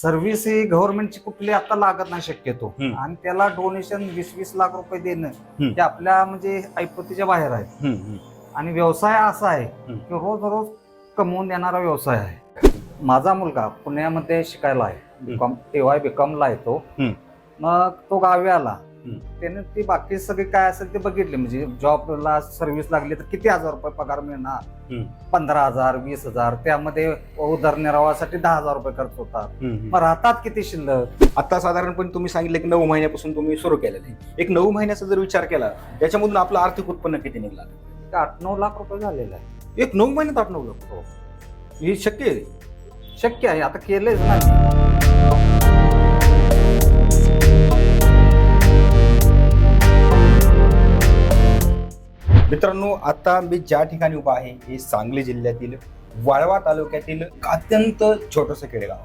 Service ही गव्हर्नमेंटची कुठली आता लागत नाही शक्यतो हम्म. आणि त्याला डोनेशन वीस वीस लाख रुपये देणं. ते आपल्या म्हणजे ऐपतीच्या बाहेर आहे आणि व्यवसाय असा आहे हम्म. की रोज रोज कमवून देणारा व्यवसाय आहे माझा मुलगा पुण्यामध्ये शिकायला आहे बीकॉम टीवाय बीकॉमला आहे तो हम्म. मग तो गावी आला. त्याने ती बाकी सगळे काय असेल ते बघितले. म्हणजे जॉबला सर्व्हिस लागली तर किती हजार रुपये पगार मिळणार? हम्म. पंधरा हजार वीस हजार. त्यामध्ये उदरनिर्वाहासाठी दहा हजार रुपये खर्च होतात. मग राहतात किती शिल्लक? आता साधारणपणे तुम्ही सांगितलं की नऊ महिन्यापासून तुम्ही सुरू केलेलं आहे. एक नऊ महिन्याचा जर विचार केला त्याच्यामधून आपलं आर्थिक उत्पन्न किती निघला? आठ नऊ लाख रुपये झालेलं आहे. एक नऊ महिन्यात आठ नऊ लाख. हो. हे शक्य आहे? शक्य आहे. आता केलंच ना मित्रांनो आता मी ज्या ठिकाणी उभा आहे हे सांगली जिल्ह्यातील वाळवा तालुक्यातील अत्यंत छोटंसं खेडेगाव.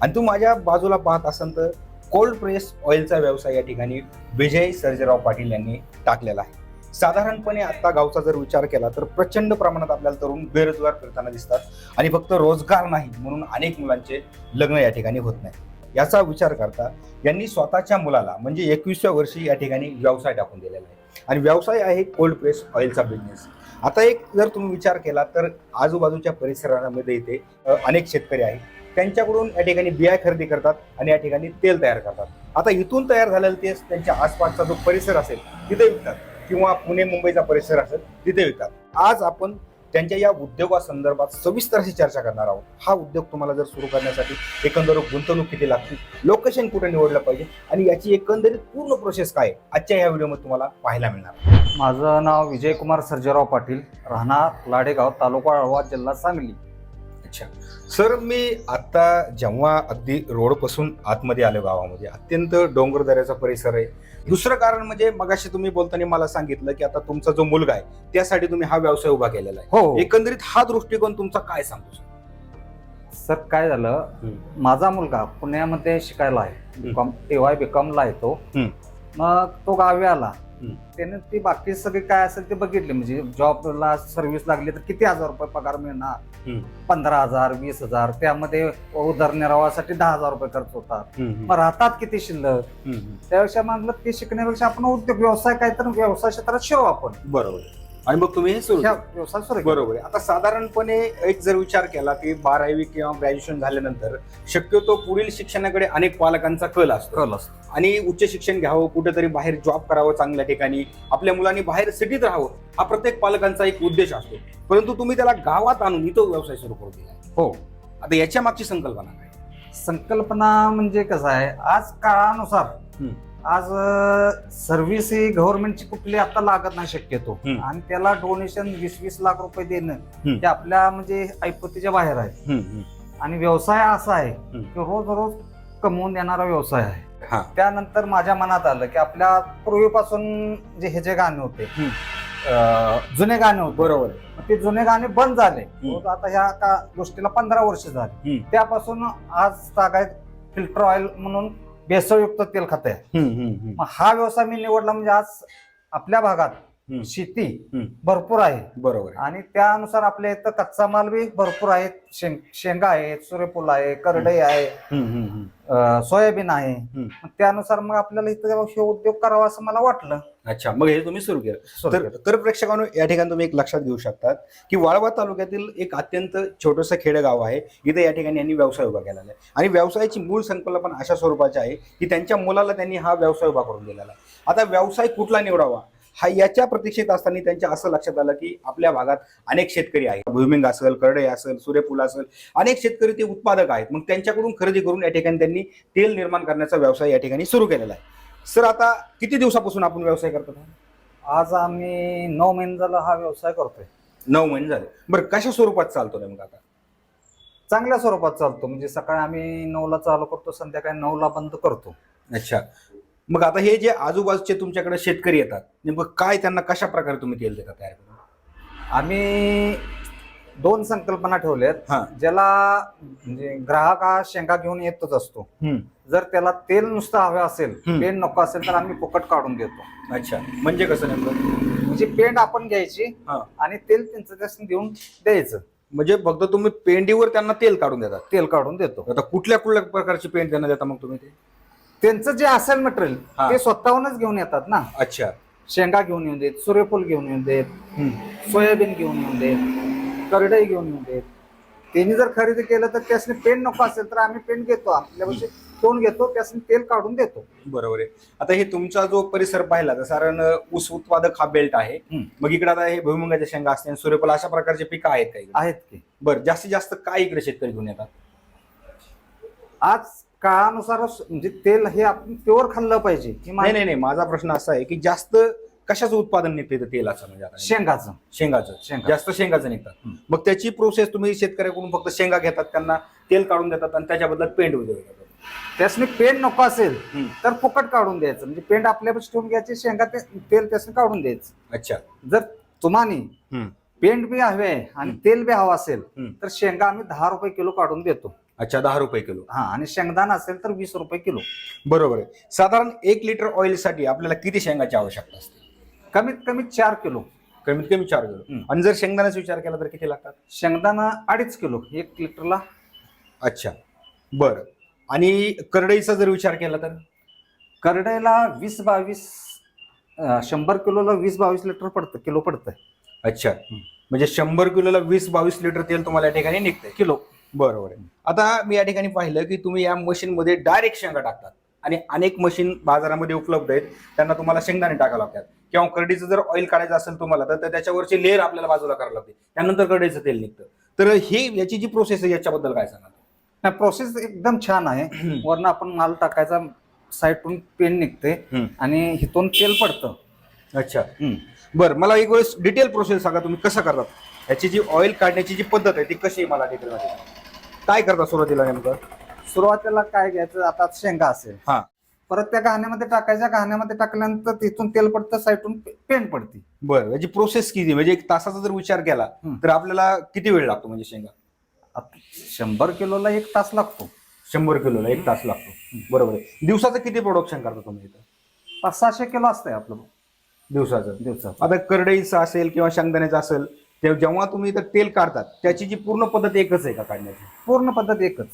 आणि तू माझ्या बाजूला पाहत असाल तर कोल्ड प्रेस ऑइलचा व्यवसाय या ठिकाणी विजय सर्जेराव पाटील यांनी टाकलेला आहे. साधारणपणे आता गावचा जर विचार केला तर प्रचंड प्रमाणात आपल्याला तरुण बेरोजगार फिरताना दिसतात आणि फक्त रोजगार नाही म्हणून अनेक मुलांचे लग्न या ठिकाणी होत नाही. याचा विचार करता यांनी स्वतःच्या मुलाला म्हणजे एकवीसव्या वर्षी या ठिकाणी व्यवसाय टाकून दिलेला आहे. आणि व्यवसाय आहे कोल्ड प्रेस ऑइलचा बिझनेस आता एक जर तुम्ही विचार केला तर आजूबाजूच्या परिसरामध्ये इथे अनेक शेतकरी आहेत. त्यांच्याकडून या ठिकाणी बिया खरेदी करतात आणि या ठिकाणी तेल तयार करतात. आता इथून तयार झालेलं तेच त्यांच्या आसपासचा जो परिसर असेल तिथे विकतात. किंवा पुणे मुंबईचा परिसर असेल तिथे विकतात. आज आपण त्यांच्या या उद्योगासंदर्भात सविस्तर अशी चर्चा करणार आहोत हा उद्योग तुम्हाला जर सुरू करण्यासाठी एकंदर गुंतवणूक किती लागते लोकेशन कुठे निवडलं पाहिजे आणि याची एकंदरीत पूर्ण प्रोसेस काय आहे? आजच्या या व्हिडिओमध्ये तुम्हाला पाहायला मिळणार माझं नाव विजयकुमार सर्जेराव पाटील राहणार लाडेगाव तालुका अळवा जिल्हा सांगली अच्छा सर मी आता जेव्हा अगदी रोडपासून आतमध्ये आलो गावामध्ये अत्यंत डोंगरदऱ्याचा परिसर आहे दुसरं कारण म्हणजे मगाशी तुम्ही बोलताना मला सांगितलं की आता तुमचा जो मुलगा आहे त्यासाठी तुम्ही हा व्यवसाय उभा केलेला आहे हो एकंदरीत हा दृष्टिकोन तुमचा काय सांगतो sir? सर काय झालं हम्म. माझा मुलगा पुण्यामध्ये शिकायला आहे बीकॉम टीवाय बीकॉमला आहे तो हम्म. मग तो गावी आला. त्याने ती बाकी सगळे काय असेल ते बघितले. म्हणजे जॉबला सर्व्हिस लागली तर किती हजार रुपये पगार मिळणार. पंधरा हजार वीस हजार. त्यामध्ये उदरनिर्वाहासाठी दहा हजार रुपये खर्च होतात. मग राहतात किती शिल्लक? त्यापेक्षा म्हटलं ते शिकण्यापेक्षा आपण उद्योग व्यवसाय काय तर व्यवसाय क्षेत्रात शिरू आपण. बरोबर. आणि मग तुम्ही हे सुरू ह्या. व्यवसाय सुरू केला. बरोबर आहे आता साधारणपणे एक जर विचार केला की बारावी किंवा ग्रॅज्युएशन झाल्यानंतर शक्यतो पुढील शिक्षणाकडे अनेक पालकांचा कल असतो कल असतो. आणि उच्च शिक्षण घ्यावं कुठेतरी बाहेर जॉब करावं चांगल्या ठिकाणी आपल्या मुलांनी बाहेर सिटीत राहावं हा प्रत्येक पालकांचा एक उद्देश असतो परंतु तुम्ही त्याला गावात आणून इथं व्यवसाय सुरू करू दिला हो आता याच्या मागची संकल्पना काय संकल्पना म्हणजे कसं आहे आज काळानुसार हम्म. आज सर्व्हिस ही गव्हर्नमेंटची कुठली आता लागत नाही शक्यतो. आणि त्याला डोनेशन वीस वीस लाख रुपये देणं. ते आपल्या म्हणजे ऐपतीच्या बाहेर आहे. आणि व्यवसाय असा आहे की रोज रोज कमवून देणारा व्यवसाय आहे. त्यानंतर माझ्या मनात आलं की आपल्या पूर्वीपासून जे हे जे गाणे होते जुने गाणे होते. बरोबर. ते जुने गाणे बंद झाले. आता ह्या का गोष्टीला पंधरा वर्ष झाली. त्यापासून आज तागायत फिल्टर ऑइल म्हणून भेसळयुक्त तेल खात आहे मग हा व्यवसाय मी निवडला म्हणजे आज आपल्या भागात हम्म. शेती हम्म. भरपूर आहे. बरोबर आहे. आणि त्यानुसार आपल्या इथं कच्चा माल बी भरपूर आहेत शेंग शेंगा आहेत सूर्यफूल आहे करडई आहे. अं, सोयाबीन आहे. हम्म. मग त्यानुसार मग आपल्याला इथं हे उद्योग करावा असं मला वाटलं. अच्छा मग हे तुम्ही सुरू केलं. तर. तर प्रेक्षकांनो या ठिकाणी तुम्ही एक लक्षात घेऊ शकतात की वाळवा तालुक्यातील एक अत्यंत छोटंसं खेडेगाव आहे. इथे या ठिकाणी यांनी व्यवसाय उभा केलेला आहे. आणि व्यवसायाची मूळ संकल्पना अशा स्वरूपाची आहे की त्यांच्या मुलाला त्यांनी हा व्यवसाय उभा करून दिलेला आहे. आता व्यवसाय कुठला निवडावा? हा याच्या प्रतीक्षेत असताना त्यांच्या असं लक्षात आलं की आपल्या भागात अनेक शेतकरी आहेत. भुईमिंग असेल करडई असेल सूर्यफूल असेल अनेक शेतकरी ते उत्पादक आहेत. मग त्यांच्याकडून खरेदी करून या ठिकाणी त्यांनी तेल निर्माण करण्याचा व्यवसाय या ठिकाणी सुरू केलेला आहे. सर आता किती दिवसापासून आपण व्यवसाय करतो? आज आम्ही नऊ महिने झाला हा व्यवसाय करतोय. नऊ महिने झाले. बरं कशा स्वरूपात चालतो नेमका आता? चांगल्या स्वरूपात चालतो. म्हणजे सकाळी आम्ही नऊला चालू करतो संध्याकाळी नऊला बंद करतो. अच्छा. मग आता हे जे आजूबाजूचे तुमच्याकडे शेतकरी येतात नेमकं काय त्यांना कशा प्रकारे तुम्ही तेल देता तयार करून? आम्ही दोन संकल्पना ठेवल्यात. हा. ज्याला म्हणजे ग्राहक हा शेंगा घेऊन येतच असतो. जर त्याला तेल नुसतं हवं असेल हम्म. पेंट नको असेल तर आम्ही फुकट काढून देतो. अच्छा. म्हणजे कसं नेमकं? म्हणजे पेंट आपण घ्यायची हा. आणि तेल त्यांचं त्यासनी देऊन द्यायचं. म्हणजे फक्त तुम्ही पेंडीवर त्यांना तेल काढून देतात तेल काढून देतो. आता कुठल्या कुठल्या प्रकारचे पेंट त्यांना देता मग तुम्ही ते? त्यांचं जे असेल मटेरियल हा. ते स्वतःहूनच घेऊन येतात ना. अच्छा. शेंगा घेऊन येऊन देत सूर्यफूल घेऊन येऊन देत. सोयाबीन घेऊन येऊन देत करडई घेऊन येऊन देत. त्यांनी जर खरेदी केलं तर त्यासने पेंट नको असेल तर आम्ही पेंट घेतो. आपल्यापाशी कोण घेतो त्यासने तेल काढून देतो. बरोबर आहे. आता हे तुमचा जो परिसर पाहिला तर साधारण ऊस उत्पादक हा बेल्ट आहे. हम्म. मग इकडे आता हे भुईमुगाच्या शेंगा असते सूर्यफूल अशा प्रकारचे पिकं आहेत काही आहेत की. बरं जास्तीत जास्त काय इकडे शेतकरी घेऊन येतात? आज काळानुसार म्हणजे तेल हे आपण प्युअर खाल्लं पाहिजे. नाही नाही नाही. माझा प्रश्न असा आहे की जास्त कशाचं उत्पादन निघतं इथं तेलाचं? म्हणजे आता शेंगाचं. शेंगाचं. शेंगा. जास्त शेंगाचं निघतात. मग त्याची प्रोसेस तुम्ही शेतकऱ्याकडून फक्त शेंगा घेतात त्यांना तेल काढून देतात आणि त्याच्या बदल्यात पेंट वगैरे देतात त्यासने पेंट नको असेल. तर फुकट काढून द्यायचं. म्हणजे पेंट आपल्यापाशी ठेवून घ्यायचे शेंगा ते तेल त्यासने काढून द्यायचं. अच्छा. जर हम्म. पेंट बी हवे आणि तेल बी हवं असेल. तर शेंगा आम्ही दहा रुपये किलो काढून देतो. अच्छा दहा रुपये किलो. हा आणि शेंगदाणा असेल तर वीस रुपये किलो. बरोबर आहे. साधारण एक लिटर ऑइलसाठी आपल्याला किती शेंगाची आवश्यकता असते? कमीत कमी चार किलो. कमीत कमी चार किलो. आणि जर शेंगदाण्याचा विचार केला तर किती लागतात? शेंगदाणा अडीच किलो एक लिटरला. अच्छा. बरं. आणि करडईचा जर विचार केला तर? करडईला वीस बावीस अं, शंभर किलोला वीस बावीस लिटर पडतं किलो पडतं अच्छा. म्हणजे शंभर किलोला वीस बावीस लिटर तेल तुम्हाला या ठिकाणी निघतंय किलो. बरोबर आहे. आता मी या ठिकाणी पाहिलं की तुम्ही या मशीन मध्ये डायरेक्ट शेंगा टाकतात. आणि अनेक मशीन बाजारामध्ये उपलब्ध आहेत. त्यांना तुम्हाला शेंगदाणे टाकावं लागतात. किंवा करडीचं जर ऑइल काढायचं असेल तुम्हाला तर त्याच्यावरची लेअर आपल्याला बाजूला करावं लागते. त्यानंतर करडईचं तेल निघतं. तर ही याची जी प्रोसेस आहे याच्याबद्दल काय सांगा नाही प्रोसेस एकदम छान आहे. वरनं आपण माल टाकायचा साईडून पेन निघते. आणि हिथून तेल पडतं. अच्छा. बरं मला एक वेळेस डिटेल प्रोसेस सांगा तुम्ही कसं करतात? याची जी ऑइल काढण्याची जी पद्धत आहे ती कशी आहे मला डिटेल काय करता सुरुवातीला नेमकं? सुरुवातीला काय घ्यायचं आता शेंगा असेल. हा. परत त्या घाण्यामध्ये टाकायच्या घाण्यामध्ये टाकल्यानंतर तिथून तेल पडतं साईडून पेन पडते. बरं याची प्रोसेस किती? म्हणजे एक तासाचा जर विचार केला. तर आपल्याला किती वेळ लागतो म्हणजे शेंगा? शंभर किलोला एक तास लागतो. शंभर किलोला एक तास लागतो. बरोबर आहे. दिवसाचं किती प्रोडक्शन करता तुम्ही इथं? पाच सहाशे किलो असतंय आपलं. दिवसाचं. दिवसाचं. आता करडईचं असेल किंवा शेंगदाण्याचं असेल ते जेव्हा तुम्ही इथं तेल काढतात त्याची जी पूर्ण पद्धत एकच आहे का काढण्याची? पूर्ण पद्धत एकच.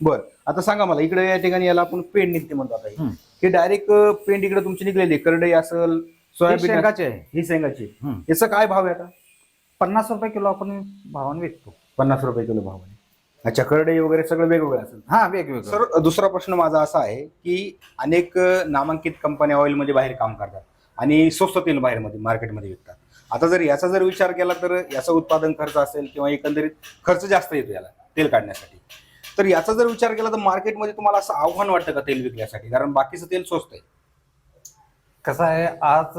बरं आता सांगा मला इकडे या ठिकाणी याला आपण पेंट निघते म्हणतो आता. हे. डायरेक्ट पेंट इकडे तुमची निघलेली. करडई असेल सोयाबीन शेंगाचे आहे. ही शेंगाची. याचा काय भाव आहे आता? पन्नास रुपये किलो आपण भावाने विकतो. पन्नास रुपये किलो भाव आहे. अच्छा करडई वगैरे सगळं वेगवेगळं असेल. हा वेगवेगळं. सर दुसरा प्रश्न माझा असा आहे की अनेक नामांकित कंपन्या ऑइलमध्ये बाहेर काम करतात आणि स्वस्त तेल बाहेरमध्ये मार्केटमध्ये विकतात. आता जर याचा जर विचार केला तर याचा उत्पादन खर्च असेल किंवा एकंदरीत खर्च जास्त येतो याला तेल काढण्यासाठी तर याचा जर विचार केला तर मार्केटमध्ये तुम्हाला असं आव्हान वाटतं का तेल विकण्यासाठी कारण बाकीचं तेल स्वस्त आहे कसं आहे आज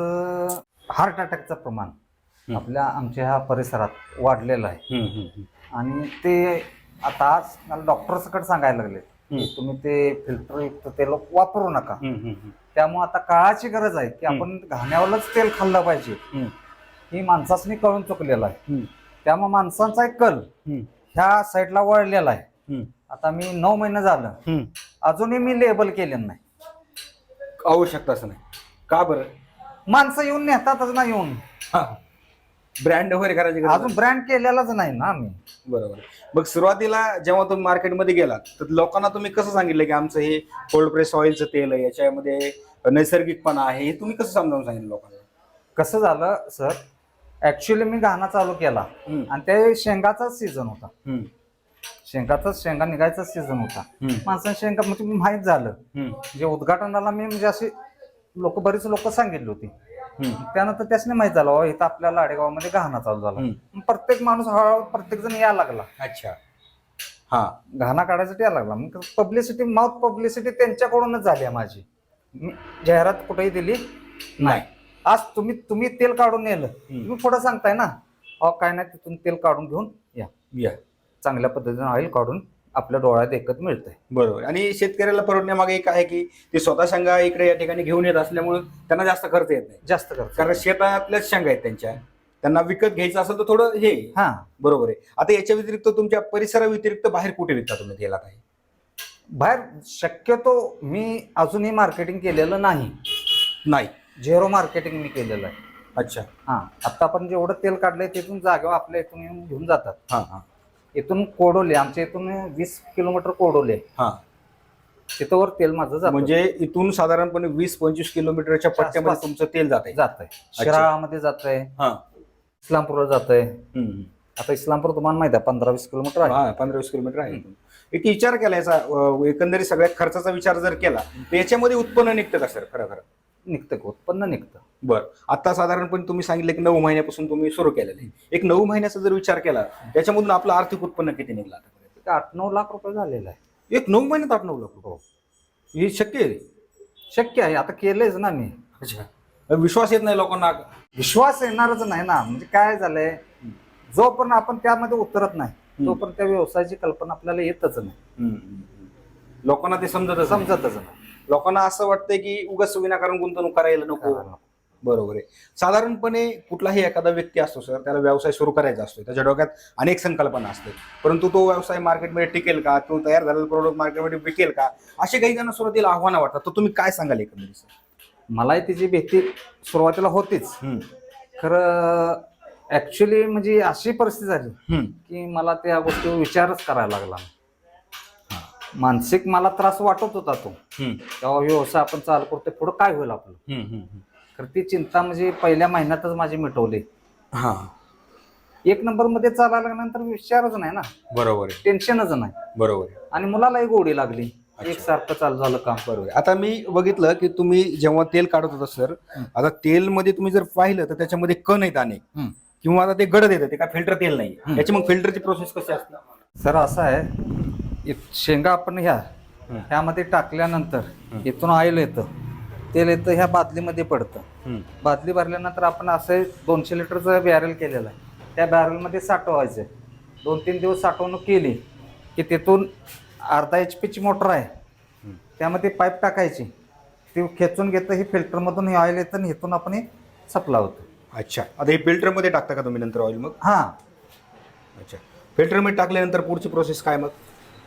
हार्ट अटॅकचं प्रमाण. आपल्या आमच्या ह्या परिसरात वाढलेलं आहे. आणि ते आता आज मला डॉक्टरसकट सांगायला लागले. तुम्ही ते फिल्टरयुक्त तेल वापरू नका. त्यामुळे आता काळाची गरज आहे की आपण घाण्यावरच तेल खाल्लं पाहिजे. ही माणसासनी कळून चुकलेलं आहे. त्यामुळे माणसांचा एक कल. ह्या साईडला वळलेला आहे. आता मी नऊ महिने झालं. अजूनही मी लेबल केलेलं नाही. आवश्यकता असं नाही. का बरं? माणसं येऊन नेतातच ना येऊन. ब्रँड वगैरे करायची गरज अजून ब्रँड केलेलाच नाही ना आम्ही. बरोबर. मग सुरुवातीला जेव्हा तुम्ही मार्केटमध्ये गेलात तर लोकांना तुम्ही कसं सांगितलं की आमचं हे कोल्ड प्रेस ऑइलचं तेल आहे याच्यामध्ये नैसर्गिकपणा आहे हे तुम्ही कसं समजावून सांगितलं लोकांना? कसं झालं सर? ऍक्च्युली मी गाणं चालू केला. आणि ते शेंगाचाच सीझन होता. शेंगाचाच शेंगा निघायचाच सीझन होता. माणसांनी शेंगा म्हणजे माहीत झालं. म्हणजे उद्घाटनाला मी म्हणजे अशी लोक बरीच लोक सांगितली होती. त्यानंतर त्यासने माहीत झालं "अहो, इथं आपल्या लाडेगावमध्ये घाणा चालू झाला. प्रत्येक माणूस हळूहळू प्रत्येक जण यायला लागला. अच्छा. हा. घाणा काढायसाठी यायला लागला. मग पब्लिसिटी माउथ पब्लिसिटी त्यांच्याकडूनच झाली आहे माझी. जाहिरात कुठेही दिली नाही. आज तुम्ही तुम्ही तेल काढून नेलं. तुम्ही पुढे सांगताय ना? अहो काय नाही तिथून तेल काढून घेऊन या. या. चांगल्या पद्धतीने ऑइल काढून आपल्या डोळ्यात एकत मिळतंय. बरोबर. आणि शेतकऱ्याला परवडण्यामागे एक आहे की ते स्वतः शेंगा इकडे या ठिकाणी घेऊन येत असल्यामुळे त्यांना जास्त खर्च येत नाही. जास्त करत कारण शेतातल्याच शेंगा आहेत त्यांच्या. त्यांना विकत घ्यायचं असेल तर थोडं हे. हा. बरोबर आहे. आता याच्या व्यतिरिक्त तुमच्या परिसरा व्यतिरिक्त बाहेर कुठे विकता तुम्ही तेला काही बाहेर शक्यतो मी अजूनही मार्केटिंग केलेलं नाही. नाही. झेरो मार्केटिंग मी केलेलं आहे. अच्छा. हा. आता आपण जेवढं तेल काढलंय तिथून जागेवर आपल्या इथून येऊन घेऊन जातात. हा हा. इथून कोडोले आमच्या इथून वीस किलोमीटर कोडोले. हा. तिथं वर तेल माझं जात. म्हणजे इथून साधारणपणे वीस पंचवीस किलोमीटरच्या पट्ट्यामध्ये. तुमचं तेल जात आहे जात आहे शिराळामध्ये जात आहे हा. इस्लामपूरला जात आहे. आता इस्लामपूर तुम्हाला माहिती आहे पंधरा वीस किलोमीटर आहे. हा पंधरा वीस किलोमीटर आहे. एक विचार केला याचा एकंदरीत सगळ्यात खर्चाचा विचार जर केला तर याच्यामध्ये उत्पन्न निघतं का सर? खरं खरं. निघतं का? उत्पन्न निघतं. बर. आता साधारणपणे तुम्ही सांगितलं की नऊ महिन्यापासून तुम्ही सुरू केलेलं आहे. एक नऊ महिन्याचा जर विचार केला त्याच्यामधून आपलं आर्थिक उत्पन्न किती निघलं आतापर्यंत? आठ नऊ लाख रुपये झालेला आहे. एक नऊ महिन्यात आठ नऊ लाख रुपये. हे. शक्य आहे? शक्य आहे. आता केलंयच ना मी. अच्छा. विश्वास येत नाही लोकांना. विश्वास येणारच नाही ना. म्हणजे काय झालंय? जोपर्यंत आपण त्यामध्ये उतरत नाही. तोपर्यंत त्या व्यवसायाची कल्पना आपल्याला येतच नाही. लोकांना ते समजत समजतच नाही. लोकांना असं वाटतंय की उगाच विनाकारण गुंतवणूक करायला नको. बरोबर आहे. साधारणपणे कुठलाही एखादा व्यक्ती असतो सर त्याला व्यवसाय सुरू करायचा असतो त्याच्या डोक्यात अनेक संकल्पना असतात. परंतु तो व्यवसाय मार्केटमध्ये टिकेल का? तो तयार झालेला प्रोडक्ट मार्केटमध्ये विकेल का? असे काही जण सुरुवातीला आव्हानं वाटतात. तर तुम्ही काय सांगाल एकंदरीत सर? मलाही तिची भीती सुरुवातीला होतीच. खरं ऍक्च्युली म्हणजे अशी परिस्थिती झाली. की मला त्या गोष्टीवर विचारच करायला लागला. मानसिक मला त्रास वाटत होता तो. तेव्हा व्यवसाय आपण चालू करतोय पुढं काय होईल आपलं. तर ती चिंता म्हणजे पहिल्या महिन्यातच माझी मिटवली हा एक नंबरमध्ये चालायला लागल्यानंतर विचारच नाही ना बरोबर आहे टेन्शनच नाही बरोबर आणि मुलालाही गोडी लागली अच्छा. एकसारखं चालू झालं काम बरोबर. आता मी बघितलं की तुम्ही जेव्हा तेल काढत होता सर. आता तेलमध्ये तुम्ही जर पाहिलं तर त्याच्यामध्ये कण आहेत अनेक. किंवा आता ते गडद येतं ते काय फिल्टर तेल नाही हम्म. याची मग फिल्टरची प्रोसेस कशी असते सर असं आहे इत- शेंगा आपण ह्या. ह्यामध्ये टाकल्यानंतर. इथून ऑइल येतं. तेल येतं ह्या बादलीमध्ये पडतं. बादली भरल्यानंतर आपण असं दोनशे लिटरचं बॅरल केलेलं आहे. त्या बॅरलमध्ये साठवायचं दोन तीन दिवस साठवणूक केली की तिथून अर्धा एच पीची मोटर आहे. त्यामध्ये पाईप टाकायची. ती खेचून घेतं हे फिल्टरमधून हे ऑइल येतं आणि इथून आपण हे सप्ला होतो. अच्छा. आता हे फिल्टरमध्ये टाकता का तुम्ही नंतर ऑइल मग? हां. अच्छा. फिल्टरमध्ये टाकल्यानंतर पुढची प्रोसेस काय मग?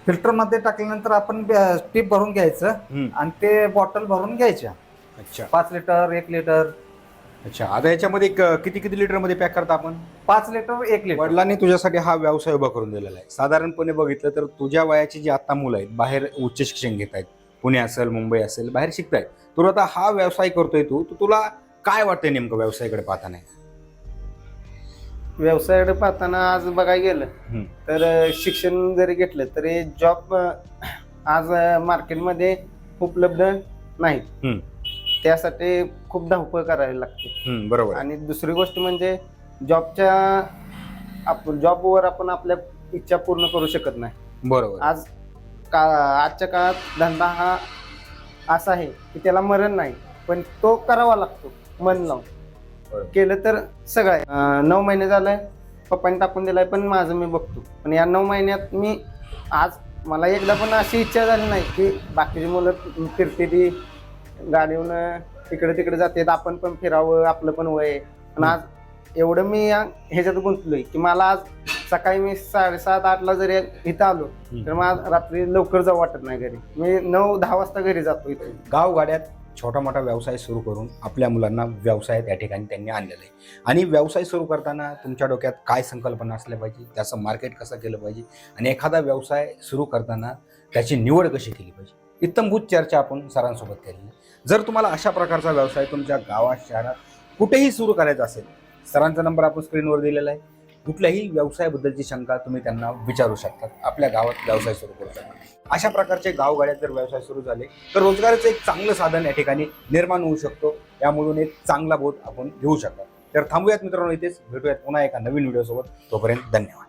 फिल्टरमध्ये टाकल्यानंतर आपण टीप भरून घ्यायचं. आणि ते बॉटल भरून घ्यायच्या. अच्छा. पाच लिटर एक लिटर. अच्छा. आता याच्यामध्ये किती किती लिटरमध्ये पॅक करता आपण? पाच लिटर एक लिटर. वडिलांनी तुझ्यासाठी हा व्यवसाय उभा करून दिलेला आहे. साधारणपणे बघितलं तर तुझ्या वयाची जी आता मुलं आहेत बाहेर उच्च शिक्षण घेत आहेत. पुणे असेल मुंबई असेल बाहेर शिकतायत. तू आता हा व्यवसाय करतोय तू. तर तुला काय वाटतंय नेमकं व्यवसायाकडे पाहताना? व्यवसायाकडे पाहताना आज बघायला गेलं. तर शिक्षण जरी घेतलं तरी जॉब आज मार्केटमध्ये उपलब्ध नाहीत. त्यासाठी खूप धावपळ करावी लागते बरोबर. आणि दुसरी गोष्ट म्हणजे जॉबच्या आपण जॉबवर आपण आपल्या इच्छा पूर्ण करू शकत नाही बरोबर आज का आजच्या काळात धंदा हा असा आहे की त्याला मरण नाही पण तो करावा लागतो मन लावून. केलं तर सगळं आहे. नऊ महिने झालंय पप्पाने टाकून दिलाय पण माझं मी बघतो. पण या नऊ महिन्यात मी आज मला एकदा पण अशी इच्छा झाली नाही की बाकीची मुलं फिरते ती गाडीहून इकडे तिकडे जातात आपण पण फिरावं आपलं पण वय. पण आज एवढं मी या ह्याच्यात गुंतलोय की मला आज सकाळी मी साडेसात आठला जरी इथं आलो तर मला रात्री लवकर जाऊ वाटत नाही घरी. मी नऊ दहा वाजता घरी जातो इथून. गावगाड्यात छोटा मोठा व्यवसाय सुरू करून आपल्या मुलांना व्यवसायात या ठिकाणी त्यांनी आणलेलं आहे. आणि व्यवसाय सुरू करताना तुमच्या डोक्यात काय संकल्पना असल्या पाहिजे? त्याचं मार्केट कसं केलं पाहिजे? आणि एखादा व्यवसाय सुरू करताना त्याची निवड कशी केली पाहिजे? इत्तमभूत चर्चा आपण सरांसोबत केली. जर तुम्हाला अशा प्रकारचा व्यवसाय तुमच्या गावात शहरात कुठेही सुरू करायचा असेल सरांचा नंबर आपण स्क्रीनवर दिलेला आहे. कुठल्याही व्यवसायाबद्दलची शंका तुम्ही त्यांना विचारू शकता आपल्या गावात व्यवसाय सुरू करू शकता. अशा प्रकारचे गावगाड्यात जर व्यवसाय सुरू झाले तर रोजगाराचं एक चांगलं साधन या ठिकाणी निर्माण होऊ शकतो. यामधून एक चांगला बोध आपण घेऊ शकतो. तर थांबूयात मित्रांनो इथेच. भेटूयात पुन्हा एका नवीन व्हिडिओसोबत. तोपर्यंत धन्यवाद.